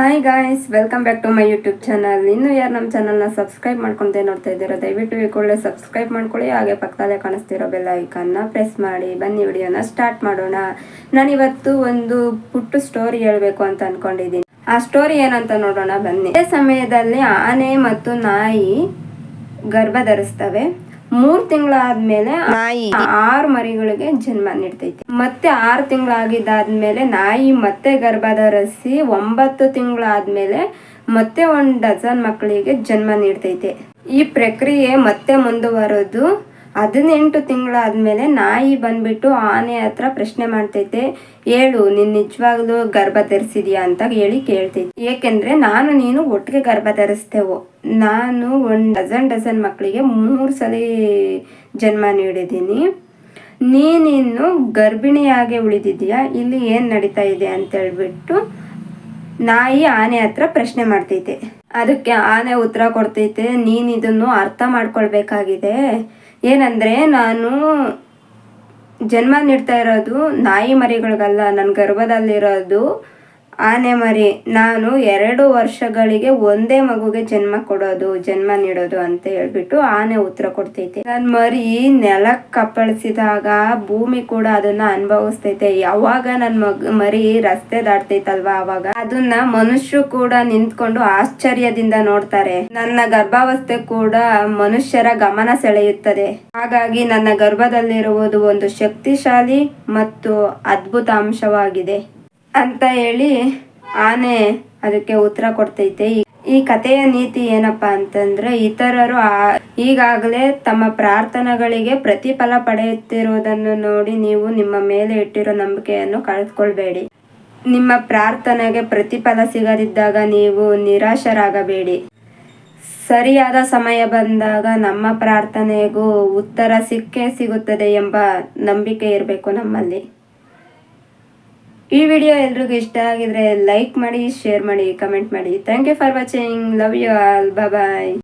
Hi guys welcome back to my YouTube channel ಇನ್ನು ಯಾರು ನಮ್ಮ ಚಾನಲ್ನ ಸಬ್ಸ್ಕ್ರೈಬ್ ಮಾಡ್ಕೊಂತೇ ನೋಡ್ತಾ ಇದ್ದೀರಾ, ದಯವಿಟ್ಟು ಈ ಕೂಡಲೇ ಸಬ್ಸ್ಕ್ರೈಬ್ ಮಾಡ್ಕೊಳ್ಳಿ. ಹಾಗೆ ಪಕ್ಕದಲ್ಲೇ ಕಾಣಿಸ್ತಿರೋ ಬೆಲ್ ಐಕನ್ನ ಪ್ರೆಸ್ ಮಾಡಿ. ಬನ್ನಿ ವಿಡಿಯೋನ ಸ್ಟಾರ್ಟ್ ಮಾಡೋಣ. ನಾನಿವತ್ತು ಒಂದು ಪುಟ್ಟು ಸ್ಟೋರಿ ಹೇಳಬೇಕು ಅಂತ ಅನ್ಕೊಂಡಿದ್ದೀನಿ. ಆ ಸ್ಟೋರಿ ಏನಂತ ನೋಡೋಣ ಬನ್ನಿ. ಅದೇ ಸಮಯದಲ್ಲಿ ಆನೆ ಮತ್ತು ನಾಯಿ ಗರ್ಭ ಧರಿಸ್ತವೆ. ಮೂರ್ ತಿಂಗಳಾದ್ಮೇಲೆ ನಾಯಿ. ಆರು ಮರಿಗಳಿಗೆ ಜನ್ಮ ನೀಡ್ತೈತಿ. ಮತ್ತೆ ಆರು ತಿಂಗಳಾಗಿದ್ದಾದ್ಮೇಲೆ ನಾಯಿ ಮತ್ತೆ ಗರ್ಭ ಧರಿಸಿ ಒಂಬತ್ತು ತಿಂಗಳಾದ್ಮೇಲೆ ಮತ್ತೆ ಒಂದ್ ಡಜನ್ ಮಕ್ಕಳಿಗೆ ಜನ್ಮ ನೀಡ್ತೈತೆ. ಈ ಪ್ರಕ್ರಿಯೆ ಮತ್ತೆ ಮುಂದುವರೆದು ಹದಿನೆಂಟು ತಿಂಗಳಾದ್ಮೇಲೆ ನಾಯಿ ಬಂದ್ಬಿಟ್ಟು ಆನೆ ಹತ್ರ ಪ್ರಶ್ನೆ ಮಾಡ್ತೈತೆ ಹೇಳು ನೀನು ನಿಜವಾಗ್ಲೂ ಗರ್ಭ ಧರಿಸಿದ್ಯಾ? ಅಂತ ಹೇಳಿ ಕೇಳ್ತೈತಿ. ಏಕೆಂದ್ರೆ ನಾನು, ನೀನು ಒಟ್ಟಿಗೆ ಗರ್ಭ ಧರಿಸ್ತೇವೋ. ನಾನು ಒಂದು ಡಜನ್ ಡಜನ್ ಮಕ್ಕಳಿಗೆ ಮೂರು ಸಲ ಜನ್ಮ ನೀಡಿದ್ದೀನಿ. ನೀನಿನ್ನು ಗರ್ಭಿಣಿಯಾಗಿ ಉಳಿದಿದ್ಯಾ ಇಲ್ಲಿ ಏನು ನಡೀತಾ ಇದೆ ಅಂತ ಹೇಳ್ಬಿಟ್ಟು ನಾಯಿ ಆನೆ ಹತ್ರ ಪ್ರಶ್ನೆ ಮಾಡ್ತೈತೆ. ಅದಕ್ಕೆ ಆನೆ ಉತ್ತರ ಕೊಡ್ತೈತೆ, ನೀನ್ ಇದನ್ನು ಅರ್ಥ ಮಾಡ್ಕೊಳ್ಬೇಕಾಗಿದೆ. ಏನಂದ್ರೆ ನಾನು ಜನ್ಮ ನೀಡ್ತಾ ಇರೋದು ನಾಯಿ ಮರಿಗಳಿಗಲ್ಲ ನನ್ನ ಗರ್ಭದಲ್ಲಿರೋದು ಆನೆ ಮರಿ, ನಾನು ಎರಡು ವರ್ಷಗಳಿಗೆ ಒಂದೇ ಮಗುಗೆ ಜನ್ಮ ಕೊಡೋದು, ಜನ್ಮ ನೀಡೋದು ಅಂತ ಹೇಳ್ಬಿಟ್ಟು ಆನೆ ಉತ್ತರ ಕೊಡ್ತೈತೆ. ನನ್ ಮರಿ ನೆಲ ಕಪ್ಪಳಿಸಿದಾಗ ಭೂಮಿ ಕೂಡ ಅದನ್ನ ಅನುಭವಿಸ್ತೈತೆ. ಯಾವಾಗ ನನ್ ಮಗ, ಮರಿ ರಸ್ತೆ ದಾಟ್ತೈತಲ್ವಾ ಅವಾಗ? ಅದನ್ನ ಮನುಷ್ಯರು ಕೂಡ ನಿಂತ್ಕೊಂಡು ಆಶ್ಚರ್ಯದಿಂದ ನೋಡ್ತಾರೆ. ನನ್ನ ಗರ್ಭಾವಸ್ಥೆ ಕೂಡ ಮನುಷ್ಯರ ಗಮನ ಸೆಳೆಯುತ್ತದೆ. ಹಾಗಾಗಿ ನನ್ನ ಗರ್ಭದಲ್ಲಿರುವುದು ಒಂದು ಶಕ್ತಿಶಾಲಿ ಮತ್ತು ಅದ್ಭುತ ಅಂಶವಾಗಿದೆ. ಅಂತ ಹೇಳಿ ಆನೆ ಅದಕ್ಕೆ ಉತ್ತರ ಕೊಡ್ತೈತೆ. ಈ- ಕಥೆಯ ನೀತಿ ಏನಪ್ಪಾ ಅಂತಂದ್ರೆ ಇತರರು ಈಗಾಗಲೇ ತಮ್ಮ ಪ್ರಾರ್ಥನೆಗಳಿಗೆ ಪ್ರತಿಫಲ ಪಡೆಯುತ್ತಿರುವುದನ್ನು ನೋಡಿ ನೀವು ನಿಮ್ಮ ಮೇಲೆ ಇಟ್ಟಿರೋ ನಂಬಿಕೆಯನ್ನು ಕಳೆದುಕೊಳ್ಬೇಡಿ. ನಿಮ್ಮ ಪ್ರಾರ್ಥನೆಗೆ ಪ್ರತಿಫಲ ಸಿಗದಿದ್ದಾಗ ನೀವು ನಿರಾಶರಾಗಬೇಡಿ. ಸರಿಯಾದ ಸಮಯ ಬಂದಾಗ ನಮ್ಮ ಪ್ರಾರ್ಥನೆಗೂ ಉತ್ತರ ಸಿಕ್ಕೇ ಸಿಗುತ್ತದೆ ಎಂಬ ನಂಬಿಕೆ ಇರಬೇಕು ನಮ್ಮಲ್ಲಿ. ಈ ವಿಡಿಯೋ ಎಲ್ರಿಗೂ ಇಷ್ಟ ಆಗಿದ್ರೆ ಲೈಕ್ ಮಾಡಿ ಶೇರ್ ಮಾಡಿ ಕಮೆಂಟ್ ಮಾಡಿ. Thank you for watching love you all bye